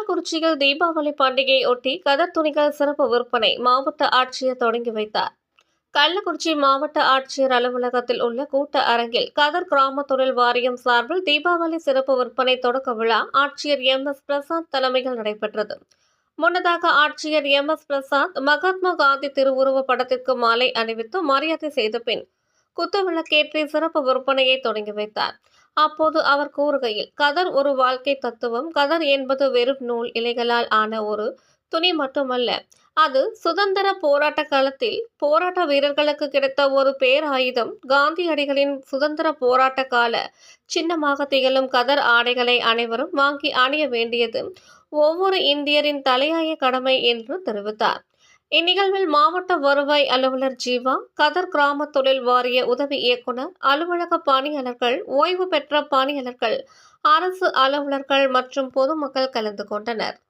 கள்ளக்குறிச்சியில் தீபாவளி பண்டிகையை ஒட்டி கதர் துணிகள் சிறப்பு விற்பனை மாவட்ட ஆட்சியர் தொடங்கி வைத்தார். கள்ளக்குறிச்சி மாவட்ட ஆட்சியர் அலுவலகத்தில் உள்ள கூட்ட அரங்கில் கதர் கிராம தொழில் வாரியம் சார்பில் தீபாவளி சிறப்பு விற்பனை தொடக்க விழா ஆட்சியர் எம். எஸ். பிரசாத் தலைமையில் நடைபெற்றது. முன்னதாக ஆட்சியர் எம். எஸ். பிரசாத் மகாத்மா காந்தி திருவுருவ படத்திற்கு மாலை அணிவித்து மரியாதை செய்த பின் குத்துவிளக்கேற்றி சிறப்பு விற்பனையை தொடங்கி வைத்தார். அப்போது அவர் கூறுகையில் கதர் ஒரு வாழ்க்கை தத்துவம். கதர் என்பது வெறும் நூல் இலைகளால் ஆன ஒரு துணி மட்டுமல்ல. அது சுதந்திர போராட்ட காலத்தில் போராட்ட வீரர்களுக்கு கிடைத்த ஒரு பேராயுதம். காந்தியடிகளின் சுதந்திர போராட்ட கால சின்னமாக திகழும் கதர் ஆடைகளை அனைவரும் வாங்கி அணிய வேண்டியது ஒவ்வொரு இந்தியரின் தலையாய கடமை என்று தெரிவித்தார். இந்நிகழ்வில் மாவட்ட வருவாய் அலுவலர் ஜீவா கதர் கிராம தொழில் வாரிய உதவி இயக்குனர் அலுவலக பணியாளர்கள் ஓய்வு பெற்ற பணியாளர்கள் அரசு அலுவலர்கள் மற்றும் பொதுமக்கள் கலந்து கொண்டனர்.